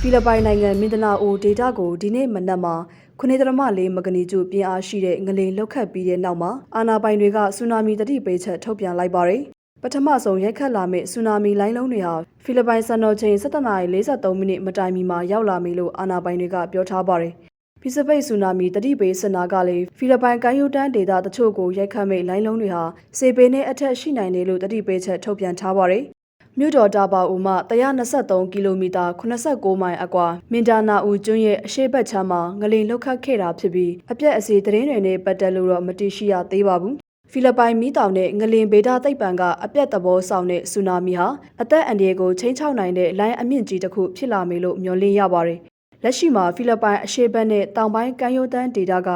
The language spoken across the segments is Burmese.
ဖိလစ်ပိုင်နိုင်ငံမင်ဒနာအိုဒေတာကိုဒီနေ့မနက်မှာ9.4မဂနီကျူပြင်းအားရှိတဲ့ငလင်လောက်ခတ်ပြီးတဲ့နောက်မှာအာနာပိုင်တွေကဆူနာမီတတိပေးချက်ထုတ်ပြန်လိုက်ပါတယ်။ပထမဆုံးရိုက်ခတ်လာမယ့်ဆူနာမီလိုင်းလုံးတွေဟာဖိလစ်ပိုင်စံတော်ချိန်17:43မိနစ်မတိုင်မီမှာရောက်လာပြီလို့အာနာပိုင်တွေကပြောထားပါတယ်။ဖိစပိတ်ဆူနာမီတတိပေးစင်နာကလည်းဖိလစ်ပိုင်ကမ်းရိုးတန်းဒေသတချို့ကိုရိုက်ခတ်မဲ့လိုင်းလုံးတွေဟာစေပေနဲ့အထက်ရှိနိုင်တယ်လို့တတိပေးချက်ထုတ်ပြန်ထားပါတယ်။ မြို့တော်တာဘာဦးမှ123ကီလိုမီတာ89မိုင်အကွာမင်ဒါနာဦးကျွန်းရဲ့အရှေ့ဘက်ခြမ်းမှာငလင်လှုပ်ခတ်ခဲ့တာဖြစ်ပြီးအပြက်အစီသတင်းတွေနဲ့ပတ်သက်လို့တော့မသိရှိရသေးပါဘူး။ဖိလစ်ပိုင်မီးတောင်နဲ့ငလင်ဗေဒသိပ္ပံကအပြက်သဘောဆောင်တဲ့ဆူနာမီဟာအသက်အန္တရာယ်ကိုချိန်ချောက်နိုင်တဲ့လိုင်းအမြင့်ကြီးတစ်ခုဖြစ်လာမယ်လို့မျှော်လင့်ရပါတယ်။လက်ရှိမှာဖိလစ်ပိုင်အရှေ့ဘက်နဲ့တောင်ပိုင်းကမ်းရိုးတန်းဒေသက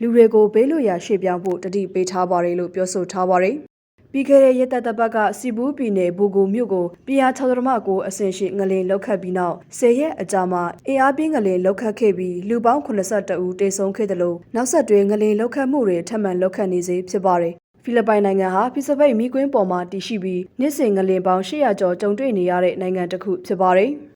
လူတွေကိုဘေးလွတ်ရာရွှေ့ပြောင်းဖို့တတိပေးထားပါတယ်လို့ပြောဆိုထားပါတယ်။ ပြီးခဲ့တဲ့ရက်သက်တပတ်ကစီဘူးပြည်နယ်ဘူဂိုမြို့ကိုပြာ6.9အဆင့်ရှိငလင်လောက်ခတ်ပြီးနောက်10ရက်အကြာမှာအင်အားပြင်းငလင်လောက်ခတ်ခဲ့ပြီးလူပေါင်း82ဦးတေဆုံးခဲ့တယ်လို့နောက်ဆက်တွဲငလင်လောက်ခတ်မှုတွေထပ်မံလောက်ခတ်နေစေဖြစ်ပါတယ်ဖိလစ်ပိုင်နိုင်ငံဟာဖိစပိတ်မီကွင်းပေါ်မှာတည်ရှိပြီးနှစ်စဉ်ငလင်ပေါင်း800ကျော်ကြုံတွေ့နေရတဲ့နိုင်ငံတစ်ခုဖြစ်ပါတယ်။